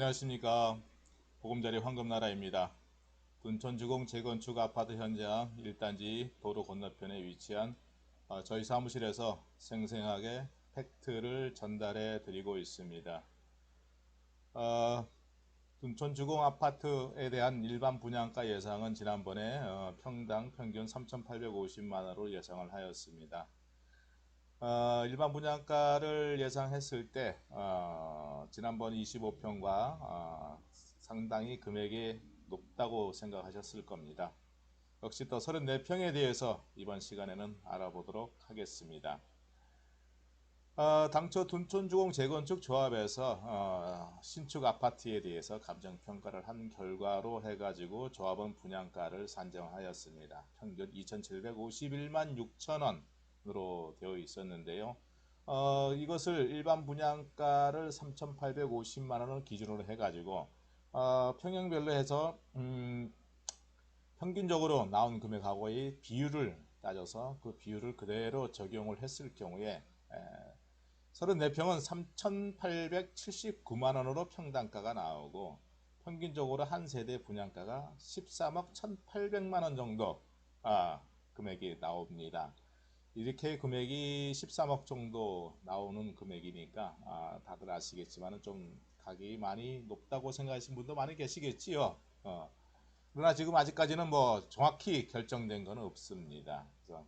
안녕하십니까 보금자리 황금나라입니다. 둔천주공 재건축 아파트 현장 1단지 도로 건너편에 위치한 어, 저희 사무실에서 생생하게 팩트를 전달해 드리고 있습니다. 어, 둔천주공 아파트에 대한 일반 분양가 예상은 지난번에 어, 평당 평균 3,850만원으로 예상을 하였습니다. 어, 일반 분양가를 예상했을 때 어, 지난번 25평과 어, 상당히 금액이 높다고 생각하셨을 겁니다. 역시 또 34평에 대해서 이번 시간에는 알아보도록 하겠습니다. 어, 당초 둔촌주공 재건축 조합에서 어, 신축 아파트에 대해서 감정평가를 한 결과로 해가지고 조합은 분양가를 산정하였습니다. 평균 2,751만 6천원 으로 되어 있었는데요. 어, 이것을 일반 분양가를 3,850만 원을 기준으로 해가지고 어, 평형별로 해서 음, 평균적으로 나온 금액하고의 비율을 따져서 그 비율을 그대로 적용을 했을 경우에 에, 34평은 3,879만 원으로 평당가가 나오고 평균적으로 한 세대 분양가가 13억 1,800만 원 정도 아, 금액이 나옵니다. 이렇게 금액이 13억 정도 나오는 금액이니까 아, 다들 아시겠지만 좀 가격이 많이 높다고 생각하시는 분도 많이 계시겠지요. 어. 그러나 지금 아직까지는 뭐 정확히 결정된 건 없습니다. 그래서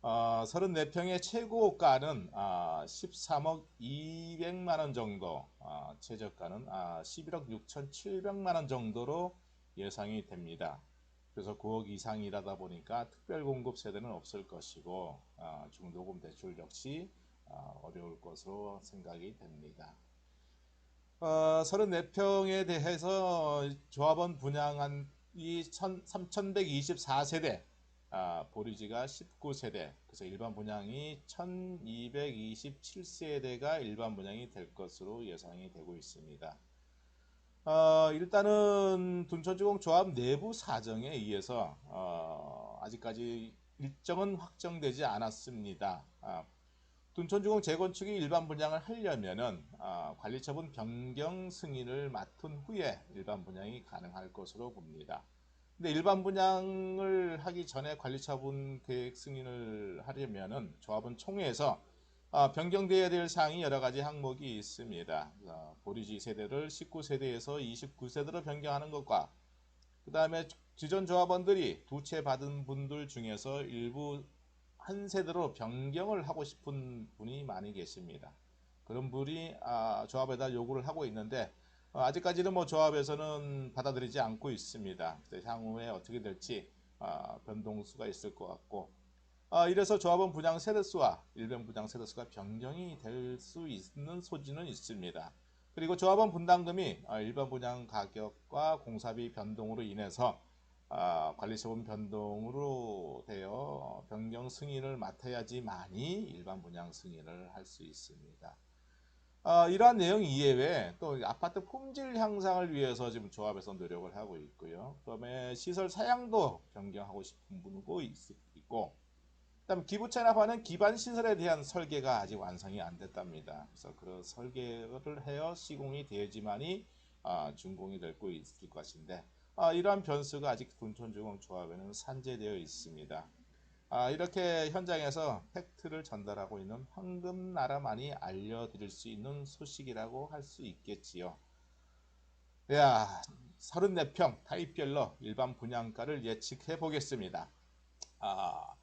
어, 34평의 최고가는 아, 13억 200만 원 정도, 아, 최저가는 아, 11억 6,700만 원 정도로 예상이 됩니다. 그래서 9억 이상이라다 보니까 특별 공급 세대는 없을 것이고 어, 중도금 대출 역시 어, 어려울 것으로 생각이 됩니다. 어, 34평에 대해서 조합원 분양한 이 3124세대 아, 보리지가 19세대 그래서 일반 분양이 1227세대가 일반 분양이 될 것으로 예상이 되고 있습니다. 어, 일단은 둔천주공 조합 내부 사정에 의해서 어, 아직까지 일정은 확정되지 않았습니다. 아, 둔천주공 재건축이 일반 분양을 하려면은 아, 관리처분 변경 승인을 맡은 후에 일반 분양이 가능할 것으로 봅니다. 근데 일반 분양을 하기 전에 관리처분 계획 승인을 하려면은 조합은 총회에서 어, 변경되어야 될 사항이 여러 가지 항목이 있습니다. 어, 보리지 세대를 19세대에서 29세대로 변경하는 것과 그 다음에 기존 조합원들이 두 채 받은 분들 중에서 일부 한 세대로 변경을 하고 싶은 분이 많이 계십니다. 그런 분이 아, 조합에다 요구를 하고 있는데 어, 아직까지는 뭐 조합에서는 받아들이지 않고 있습니다. 향후에 어떻게 될지 어, 변동수가 있을 것 같고 아, 이래서 조합원 분양 세대수와 일반 분양 세대수가 변경이 될 수 있는 소지는 있습니다. 그리고 조합원 분담금이 아, 일반 분양 가격과 공사비 변동으로 인해서 아, 관리처분 변동으로 되어 변경 승인을 맡아야지만이 일반 분양 승인을 할 수 있습니다. 아, 이러한 내용 이외에 또 아파트 품질 향상을 위해서 지금 조합에서 노력을 하고 있고요. 그다음에 시설 사양도 변경하고 싶은 분도 있고 다음 기부 체납하는 기반 시설에 대한 설계가 아직 완성이 안 됐답니다. 그래서 그 설계를 해야 시공이 되지만이 아, 준공이 될수 있을 것인데 아, 이러한 변수가 아직 둔촌주공 조합에는 산재되어 있습니다. 아, 이렇게 현장에서 팩트를 전달하고 있는 황금나라만이 알려드릴 수 있는 소식이라고 할 수 있겠지요. 야, 34평 타입별로 일반 분양가를 예측해 보겠습니다. 아, 둔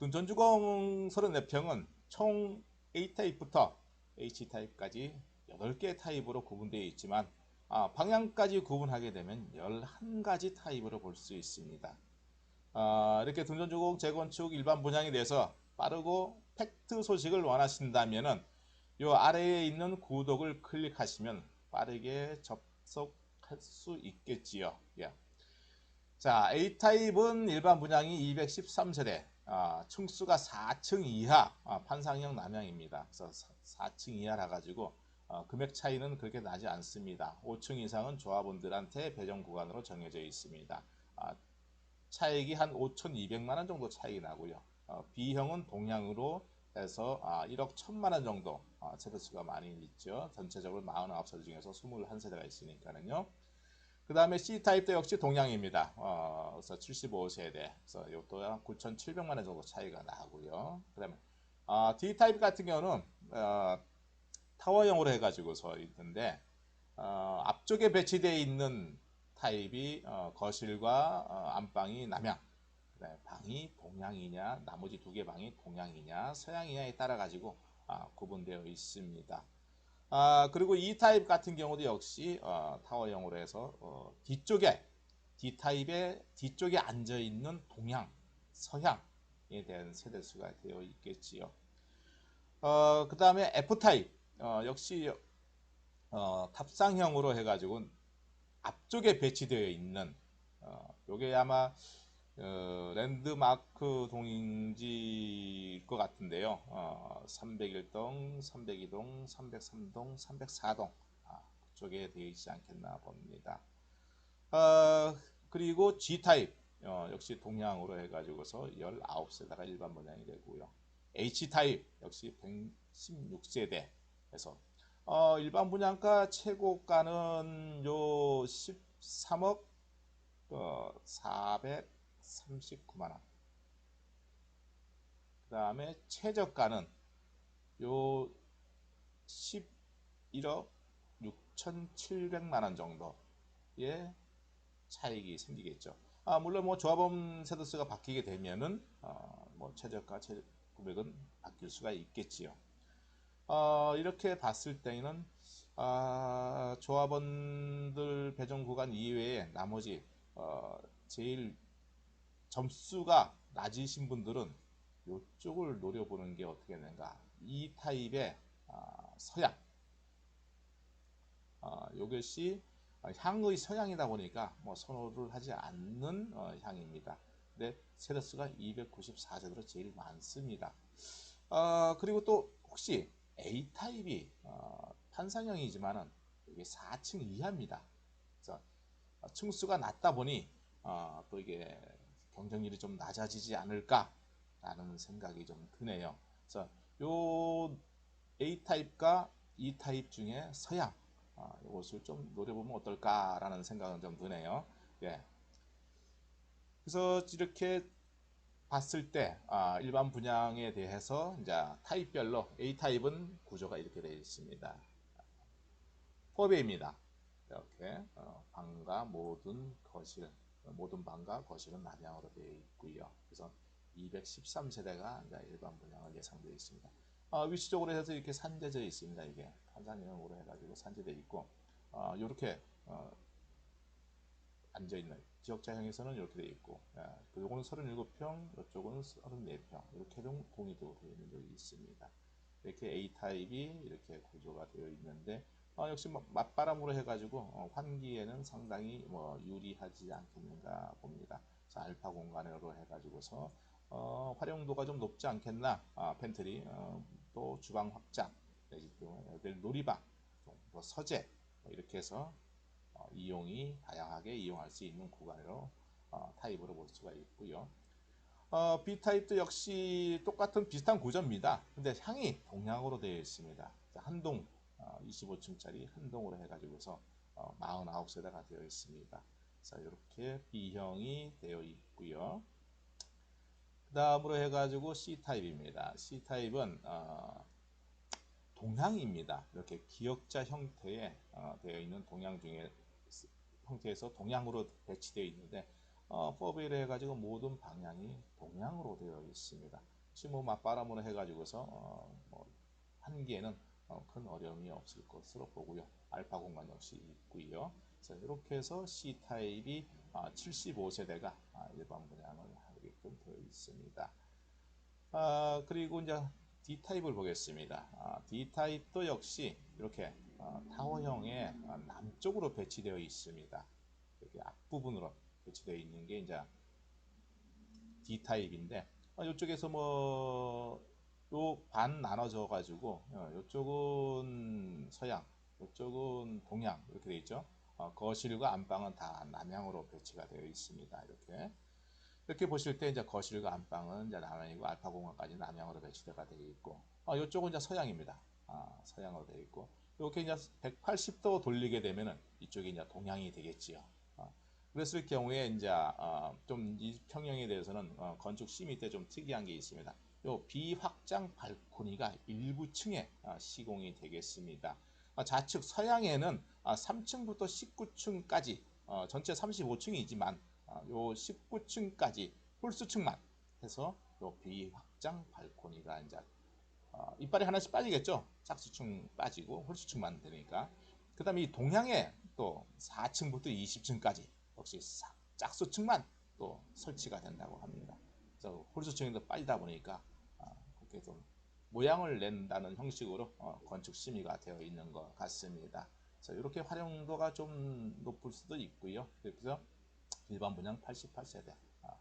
전주공 34평은 총 A타입부터 H타입까지 8개 타입으로 구분되어 있지만 아, 방향까지 구분하게 되면 11가지 타입으로 볼 수 있습니다. 아, 이렇게 둔전주공 재건축 일반 분양에 대해서 빠르고 팩트 소식을 원하신다면 요 아래에 있는 구독을 클릭하시면 빠르게 접속할 수 있겠지요. 예. 자, A타입은 일반 분양이 213세대, 아, 층수가 4층 이하 아, 판상형 남향입니다. 그래서 4 층 이하라 가지고 어, 금액 차이는 그렇게 나지 않습니다. 5층 이상은 조합원들한테 배정 구간으로 정해져 있습니다. 아, 차액이 한 5,200만 원 정도 차이 나고요. 어, B형은 동향으로 에서 아, 1억 1천만 원 정도 아, 세대수가 많이 있죠. 전체적으로 49세대 중에서 21세대가 있으니까는요. 그 다음에 C타입도 역시 동양입니다. 어, 그래서 75세대. 그래서 이것도 9,700만 원 정도 차이가 나고요. 그 다음에 아, D타입 같은 경우는 어, 타워형으로 해가지고서 있는데 어, 앞쪽에 배치되어 있는 타입이 어, 거실과 어, 안방이 남양 네, 방이 동양이냐 나머지 두 개 방이 동양이냐 서양이냐에 따라 가지고 아, 구분되어 있습니다. 아, 그리고 이 타입 같은 경우도 역시 어, 타워형으로 해서 어, 뒤쪽에 D 타입의 뒤쪽에 앉아 있는 동양 서양에 대한 세대수가 되어 있겠지요. 어, 그 다음에 F 타입 어, 역시 어, 탑상형으로 해가지고 앞쪽에 배치되어 있는 어, 요게 아마 어, 랜드마크 동인지일 것 같은데요. 어, 301동, 302동, 303동, 304동 아, 그쪽에 되어 있지 않겠나 봅니다. 어, 그리고 G타입 어, 역시 동양으로 해가지고서 19세대가 일반 번양이 되고요. H타입 역시 116세대에서 어, 일반 분양가 최고가는 요 13억 어, 439만원. 그 다음에 최저가는 요 11억 6,700만원 정도의 차익이 생기겠죠. 아, 물론 뭐 조합원 세도수가 바뀌게 되면은 어, 뭐 최저가 최 금액은 바뀔 수가 있겠지요. 어, 이렇게 봤을 때는 아, 조합원들 배정 구간 이외에 나머지 어, 제일 점수가 낮으신 분들은 이쪽을 노려보는 게 어떻게 되는가 이 타입의 아, 서양 아, 이것이 향의 서양이다 보니까 뭐 선호를 하지 않는 어, 향입니다. 근데 세대수가 294세대로 제일 많습니다. 어, 그리고 또 혹시 A타입이 어, 판상형이지만은 이게 4층 이하입니다. 그래서 층수가 낮다 보니 어, 또 이게 경쟁률이 좀 낮아지지 않을까라는 생각이 좀 드네요. 그래서 요 A타입과 E타입 중에 서양 어, 이것을 좀 노려보면 어떨까라는 생각은 좀 드네요. 예. 그래서 이렇게 봤을 때 아, 일반 분양에 대해서 이제 타입별로 A 타입은 구조가 이렇게 되어 있습니다. 포배입니다. 이렇게 어, 방과 모든 거실, 모든 방과 거실은 남향으로 되어 있고요. 그래서 213세대가 이제 일반 분양을 예상되어 있습니다. 어, 위치적으로 해서 이렇게 산재져 있습니다. 이게 판산형으로 해가지고 산재되어 있고 어, 이렇게 어, 앉아 있는 지역자형에서는 이렇게 되어 있고 예, 요거는 37평, 이쪽은 34평 이렇게 동의도 되어 있는 적이 있습니다. 이렇게 A 타입이 이렇게 구조가 되어 있는데 어, 역시 뭐 맞바람으로 해가지고 어, 환기에는 상당히 뭐 유리하지 않겠는가 봅니다. 자, 알파 공간으로 해가지고서 어, 활용도가 좀 높지 않겠나 아, 팬트리 어, 또 주방 확장 내지 또 놀이방 또 서재 뭐 이렇게 해서 어, 이용이 다양하게 이용할 수 있는 구간으로 어, 타입으로 볼 수가 있고요. 어, B 타입도 역시 똑같은 비슷한 구조입니다. 근데 향이 동양으로 되어 있습니다. 한동 25층짜리 한 동으로 해가지고서 49세대가 되어 있습니다. 자 이렇게 B형이 되어 있고요. 그 다음으로 해가지고 C 타입입니다. C 타입은 어, 동양입니다. 이렇게 기역자 형태에 어, 되어 있는 동양 중에 형태에서 동양으로 배치되어 있는데 어, 포비를 해가지고 모든 방향이 동양으로 되어 있습니다. 지금 뭐 맞바람으로 해가지고서 어, 뭐 한계에는 어, 큰 어려움이 없을 것으로 보고요. 알파 공간 역시 있고요. 자, 이렇게 해서 C 타입이 아, 75세대가 아, 일반 분양을 하게끔 되어 있습니다. 아, 그리고 이제 D 타입을 보겠습니다. 아, D 타입도 역시 이렇게 어, 타워형의 어, 남쪽으로 배치되어 있습니다. 이렇게 앞부분으로 배치되어 있는 게 이제 D 타입인데 어, 이쪽에서 뭐 요반 나눠져 가지고 이쪽은 서양, 이쪽은 동양 이렇게 되어 있죠. 거실과 안방은 다 남향으로 배치가 되어 있습니다. 이렇게 이렇게 보실 때 이제 거실과 안방은 이제 남향이고 알파 공간까지 남향으로 배치되어 되어 있고 아, 이쪽은 이제 서양입니다. 아, 서양으로 되어 있고 이렇게 이제 180도 돌리게 되면은 이쪽이 이제 동양이 되겠지요. 어, 그랬을 경우에 이제 어, 좀이 평형에 대해서는 어, 건축 심의 때 좀 특이한 게 있습니다. 요 비확장 발코니가 일부 층에 어, 시공이 되겠습니다. 어, 좌측 서양에는 어, 3층부터 19층까지 어, 전체 35층이지만 어, 요 19층까지 홀수층만 해서 요 비확장 발코니가 이제 어, 이빨이 하나씩 빠지겠죠. 짝수층 빠지고 홀수층만 되니까. 그 다음에 이 동향에 또 4층부터 20층까지 역시 짝수층만 또 설치가 된다고 합니다. 그래서 홀수층에도 빠지다 보니까 좀 모양을 낸다는 형식으로 어, 건축 심의가 되어 있는 것 같습니다. 그래서 이렇게 활용도가 좀 높을 수도 있고요. 그래서 일반 분양 88세대, 어,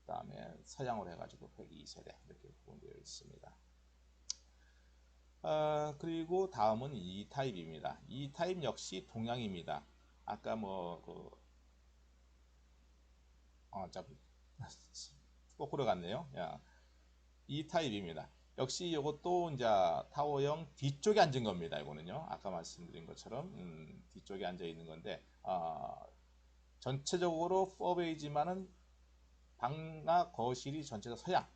그 다음에 서양으로 해가지고 102세대 이렇게 구분되어 있습니다. 어, 그리고 다음은 E 타입입니다. E 타입 역시 동양입니다. 아까 뭐그 어, 참 거꾸로 갔네요. 야, E 타입입니다. 역시 이것도 이제 타워형 뒤쪽에 앉은 겁니다. 이거는요. 아까 말씀드린 것처럼 음, 뒤쪽에 앉아 있는 건데 어, 전체적으로 4베이지만은 방나 거실이 전체가 서양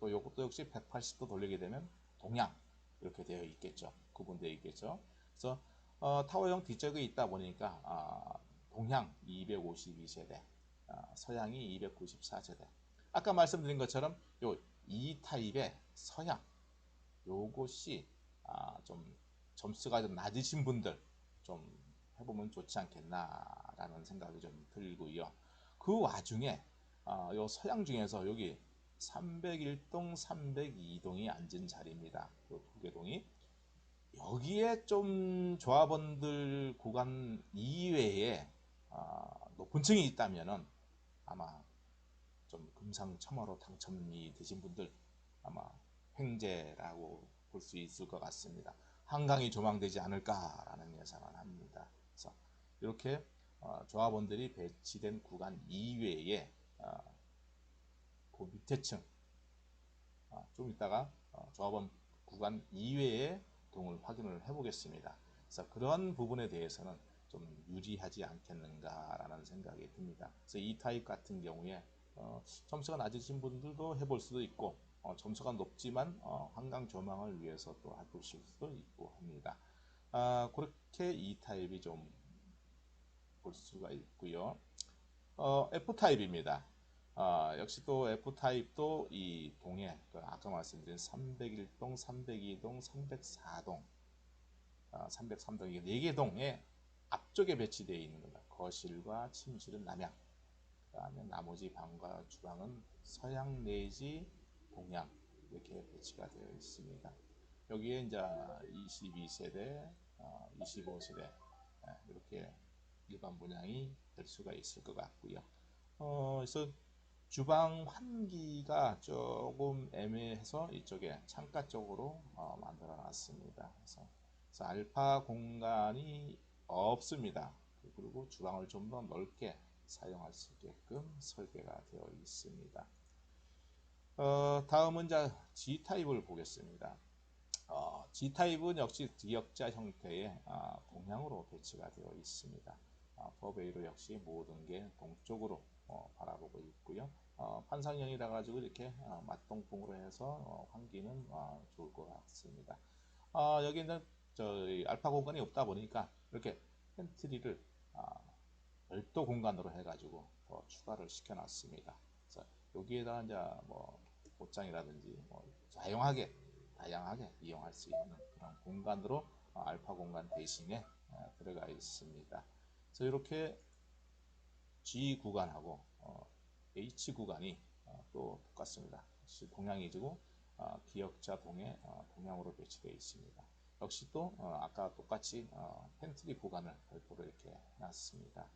또 이것도 역시 180도 돌리게 되면 동양 이렇게 되어 있겠죠. 구분되어 있겠죠. 그래서 어, 타워형 뒤쪽에 있다 보니까 어, 동양 252세대, 어, 서양이 294세대. 아까 말씀드린 것처럼 요 E 타입의 서양 요것이 아, 좀 점수가 좀 낮으신 분들 좀 해보면 좋지 않겠나라는 생각이 좀 들고요. 그 와중에 어, 요 서양 중에서 여기 301동, 302동이 앉은 자리입니다. 그두 개동이 여기에 좀 조합원들 구간 이외에 어, 높은 층이 있다면은 아마 좀 금상첨화로 당첨이 되신 분들 아마 횡재라고 볼 수 있을 것 같습니다. 한강이 조망되지 않을까라는 예상을 합니다. 그래서 이렇게 어, 조합원들이 배치된 구간 이외에 어, 그 밑에 층, 어, 좀 이따가 어, 조합원 구간 이외의 동을 확인을 해보겠습니다. 그래서 그런 부분에 대해서는 좀 유리하지 않겠는가라는 생각이 듭니다. 그래서 이 타입 같은 경우에 어, 점수가 낮으신 분들도 해볼 수도 있고 어, 점수가 높지만 어, 한강 조망을 위해서 또 해보실 수도 있고 합니다. 아, 그렇게 이 타입이 좀 볼 수가 있고요. 어, F 타입입니다. 아, 역시 또 F 타입도 이 동에 그 아까 말씀드린 301동, 302동, 304동, 아, 303동 이게 4개 동에 앞쪽에 배치되어 있는 겁니다. 거실과 침실은 남양, 그 다음에 나머지 방과 주방은 서양 내지 동양 이렇게 배치가 되어 있습니다. 여기에 이제 22세대, 25세대 이렇게 일반 분양이 될 수가 있을 것 같고요. 어, 그래서 주방 환기가 조금 애매해서 이쪽에 창가 쪽으로 어, 만들어 놨습니다. 그래서, 그래서 알파 공간이 없습니다. 그리고 주방을 좀 더 넓게 사용할 수 있게끔 설계가 되어 있습니다. 어, 다음은 자 G타입을 보겠습니다. 어, G타입은 역시 기역자 형태의 아, 동향으로 배치가 되어 있습니다. 아, 버베이로 역시 모든 게 동쪽으로 어, 바라보고 있고요. 어, 판상형이라 가지고 이렇게 어, 맞동풍으로 해서 어, 환기는 어, 좋을 것 같습니다. 어, 여기는 저희 알파 공간이 없다 보니까 이렇게 팬트리를 아, 별도 공간으로 해가지고 더 추가를 시켜놨습니다. 그래서 여기에다가 이제 뭐 옷장이라든지 뭐 다양하게 다양하게 이용할 수 있는 그런 공간으로 어, 알파 공간 대신에 어, 들어가 있습니다. 그래서 이렇게 G 구간하고 어, H 구간이 어, 또 똑같습니다. 역시 동양이지고 어, 기역자 동에 어, 동양으로 배치되어 있습니다. 역시 또 어, 아까 똑같이 어, 팬트리 구간을 별도로 이렇게 놨습니다.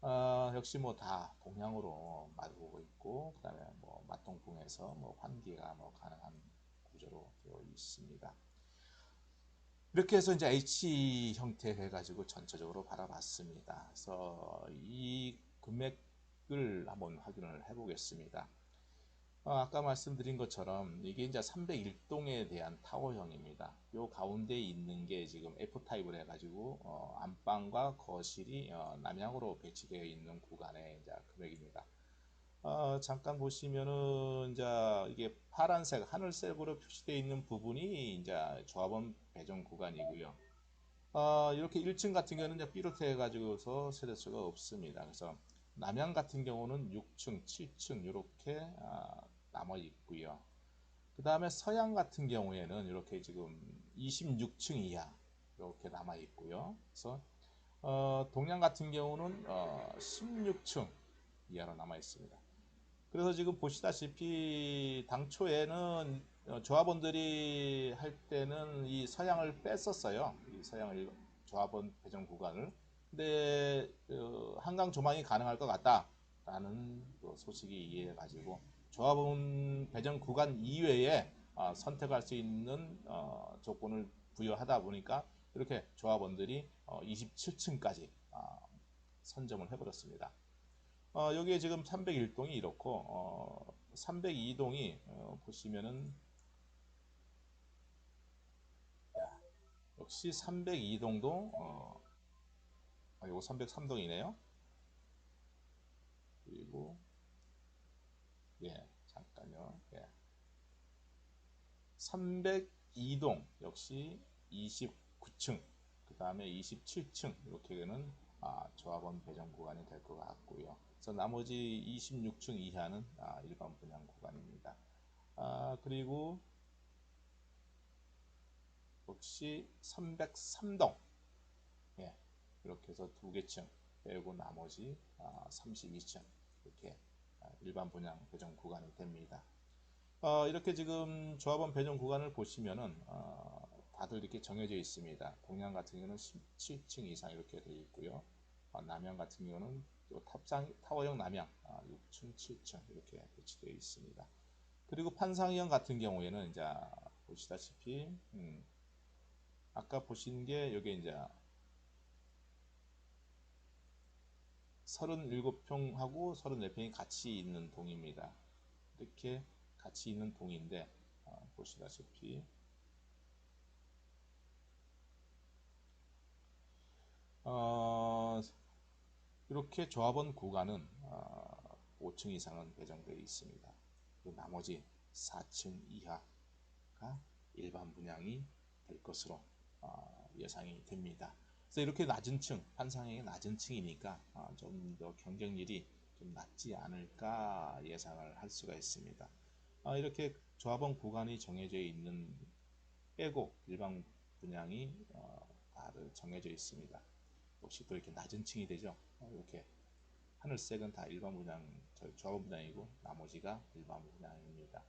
어, 역시 뭐 다 동양으로 마주보고 있고 그 다음에 뭐 맞동풍에서 뭐 환기가 뭐 가능한 구조로 되어 있습니다. 이렇게 해서 이제 H 형태 해가지고 전체적으로 바라봤습니다. 그래서 이 금액 이익을 한번 확인을 해보겠습니다. 어, 아까 말씀드린 것처럼 이게 이제 301동에 대한 타워형입니다. 요 가운데 있는 게 지금 F타입을 해가지고 어, 안방과 거실이 어, 남향으로 배치되어 있는 구간의 이제 금액입니다. 어, 잠깐 보시면은 이제 이게 파란색, 하늘색으로 표시되어 있는 부분이 이제 조합원 배정 구간이고요. 어, 이렇게 1층 같은 경우는 이제 삐롯해 가지고서 세대수가 없습니다. 그래서 남양 같은 경우는 6층, 7층 이렇게 아, 남아 있고요. 그 다음에 서양 같은 경우에는 이렇게 지금 26층 이하 이렇게 남아 있고요. 그래서 어, 동양 같은 경우는 어, 16층 이하로 남아 있습니다. 그래서 지금 보시다시피 당초에는 어, 조합원들이 할 때는 이 서양을 뺐었어요. 이 서양을 조합원 배정 구간을. 근데 어, 한강 조망이 가능할 것 같다라는 그 소식이 이해해 가지고 조합원 배정 구간 이외에 어, 선택할 수 있는 어, 조건을 부여하다 보니까 이렇게 조합원들이 어, 27층까지 어, 선점을 해버렸습니다. 어, 여기에 지금 301동이 이렇고 어, 302동이 어, 보시면은 역시 302동도 어, 아, 요거 303동이네요. 그리고 예, 잠깐요. 예. 302동 역시 29층, 그 다음에 27층 이렇게 되는 아, 조합원 배정 구간이 될 것 같고요. 그래서 나머지 26층 이하는 아, 일반 분양 구간입니다. 아, 그리고 역시 303동 예, 이렇게 해서 두 개 층 빼고 나머지 아, 32층 이렇게 아, 일반 분양 배정 구간이 됩니다. 어, 이렇게 지금 조합원 배정 구간을 보시면은 어, 다들 이렇게 정해져 있습니다. 동양 같은 경우는 17층 이상 이렇게 되어 있고요. 어, 남양 같은 경우는 탑장 타워형 남양 아, 6층, 7층 이렇게 배치되어 있습니다. 그리고 판상형 같은 경우에는 이제 보시다시피 음, 아까 보신 게 여기 이제 37평하고 34평이 같이 있는 동입니다. 이렇게 같이 있는 동인데 어, 보시다시피 어, 이렇게 조합원 구간은 어, 5층 이상은 배정되어 있습니다. 나머지 4층 이하가 일반 분양이 될 것으로 어, 예상이 됩니다. 그래서 이렇게 낮은 층, 판상형이 낮은 층이니까 어, 좀더 경쟁률이 좀 낮지 않을까 예상을 할 수가 있습니다. 어, 이렇게 조합원 구간이 정해져 있는 빼고 일반 분양이 어, 다들 정해져 있습니다. 역시 또 이렇게 낮은 층이 되죠. 어, 이렇게 하늘색은 다 일반 분양, 조합원 분양이고 나머지가 일반 분양입니다.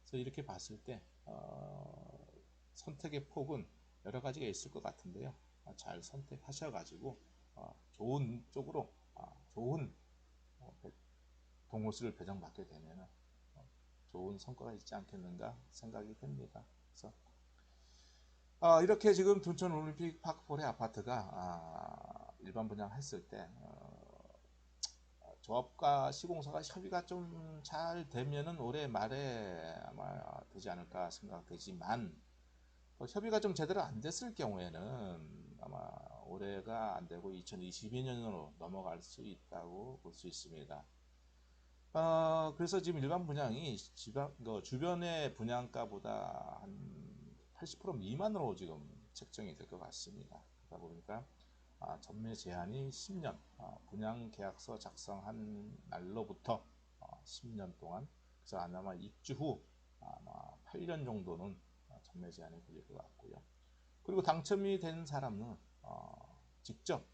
그래서 이렇게 봤을 때 어, 선택의 폭은 여러 가지가 있을 것 같은데요. 어, 잘 선택하셔가지고 어, 좋은 쪽으로 어, 좋은 동호수를 배정받게 되면 좋은 성과가 있지 않겠는가 생각이 됩니다. 그래서 어, 이렇게 지금 둔천 올림픽 파크 폴의 아파트가 아, 일반 분양했을 때 어, 조합과 시공사가 협의가 좀 잘 되면은 올해 말에 아마 되지 않을까 생각되지만 어, 협의가 좀 제대로 안 됐을 경우에는 아마 올해가 안 되고 2022년으로 넘어갈 수 있다고 볼 수 있습니다. 어, 그래서 지금 일반 분양이 지방, 그 주변의 분양가보다 한 80% 미만으로 지금 책정이 될 것 같습니다. 그러다 보니까 아, 전매 제한이 10년, 어, 분양 계약서 작성한 날로부터 어, 10년 동안, 그래서 아마 입주 후 아마 8년 정도는 전매 제한이 걸릴 것 같고요. 그리고 당첨이 된 사람은 어, 직접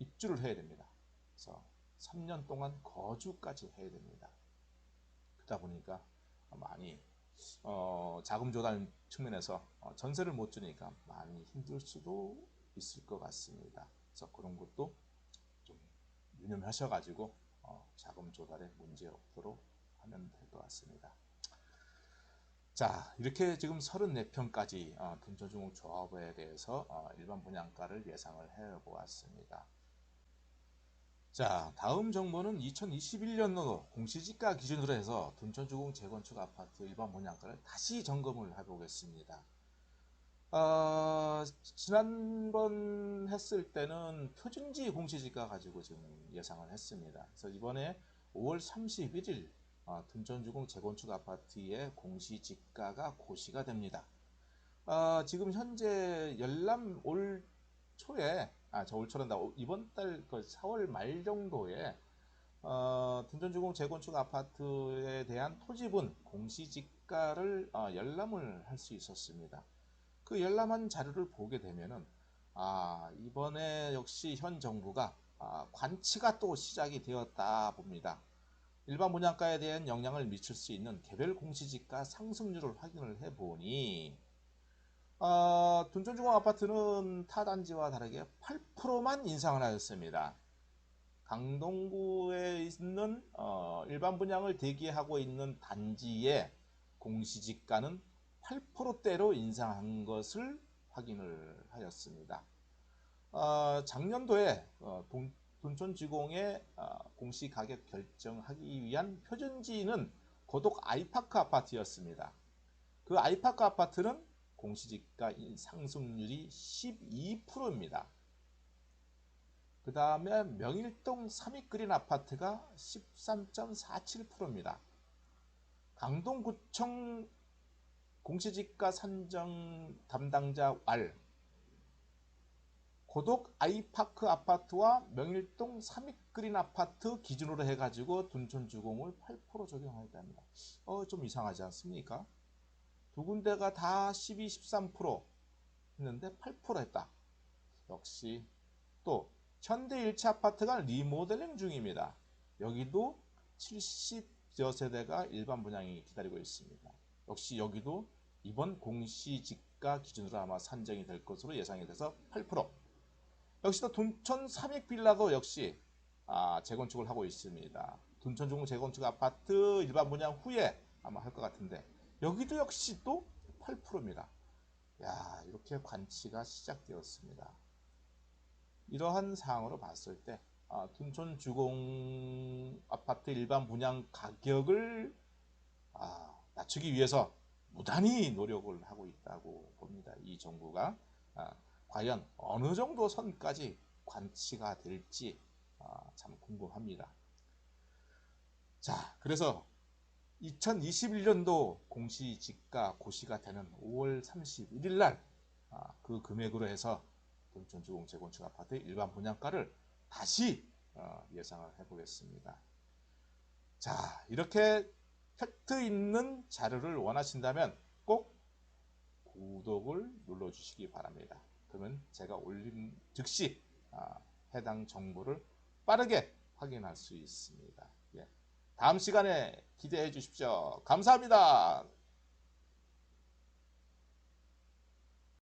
입주를 해야 됩니다. 그래서 3년 동안 거주까지 해야 됩니다. 그러다 보니까 많이 어, 자금 조달 측면에서 어, 전세를 못 주니까 많이 힘들 수도 있을 것 같습니다. 그래서 그런 것도 좀 유념하셔가지고 어, 자금 조달에 문제 없도록 하면 될 것 같습니다. 자 이렇게 지금 34평까지 어, 둔조중국 조합에 대해서 어, 일반 분양가를 예상을 해 보았습니다. 자, 다음 정보는 2021년도 공시지가 기준으로 해서 둔촌주공 재건축 아파트 일반 분양가를 다시 점검을 해보겠습니다. 어, 지난번 했을 때는 표준지 공시지가 가지고 지금 예상을 했습니다. 그래서 이번에 5월 31일 어, 둔촌주공 재건축 아파트의 공시지가가 고시가 됩니다. 어, 지금 현재 열람 올 초에 아저올 초란다 이번 달 그 4월 말 정도에 어, 둔전주공 재건축 아파트에 대한 토지분 공시지가를 어, 열람을 할 수 있었습니다. 그 열람한 자료를 보게 되면은 아 이번에 역시 현 정부가 아, 관치가 또 시작이 되었다 봅니다. 일반 분양가에 대한 영향을 미칠 수 있는 개별 공시지가 상승률을 확인을 해보니 어, 둔촌주공 아파트는 타 단지와 다르게 8%만 인상을 하였습니다. 강동구에 있는 어, 일반 분양을 대기하고 있는 단지의 공시지가는 8%대로 인상한 것을 확인을 하였습니다. 어, 작년도에 어, 돈, 둔촌지공의 어, 공시가격 결정하기 위한 표준지는 고독 아이파크 아파트였습니다. 그 아이파크 아파트는 공시지가 상승률이 12%입니다. 그 다음에 명일동 삼익그린 아파트가 13.47%입니다. 강동구청 공시지가 산정 담당자 왈 고독 아이파크 아파트와 명일동 삼익그린 아파트 기준으로 해가지고 둔촌주공을 8% 적용하였다 합니다. 어, 좀 이상하지 않습니까? 두 군데가 다 12, 13% 했는데 8% 했다. 역시 또 현대 일체 아파트가 리모델링 중입니다. 여기도 70여 세대가 일반 분양이 기다리고 있습니다. 역시 여기도 이번 공시지가 기준으로 아마 산정이 될 것으로 예상이 돼서 8%. 역시 또 둔촌 삼익 빌라도 역시 아, 재건축을 하고 있습니다. 둔촌 중 재건축 아파트 일반 분양 후에 아마 할 것 같은데 여기도 역시 또 8%입니다. 야, 이렇게 관치가 시작되었습니다. 이러한 상황으로 봤을 때 아, 둔촌 주공 아파트 일반 분양 가격을 아, 낮추기 위해서 무단히 노력을 하고 있다고 봅니다. 이 정부가 아, 과연 어느 정도 선까지 관치가 될지 아, 참 궁금합니다. 자, 그래서 2021년도 공시지가 고시가 되는 5월 31일 날그 금액으로 해서 동천주공 재건축 아파트 일반 분양가를 다시 어, 예상을 해보겠습니다. 자, 이렇게 팩트 있는 자료를 원하신다면 꼭 구독을 눌러주시기 바랍니다. 그러면 제가 올린 즉시 아, 해당 정보를 빠르게 확인할 수 있습니다. 예. 다음 시간에 기대해 주십시오. 감사합니다.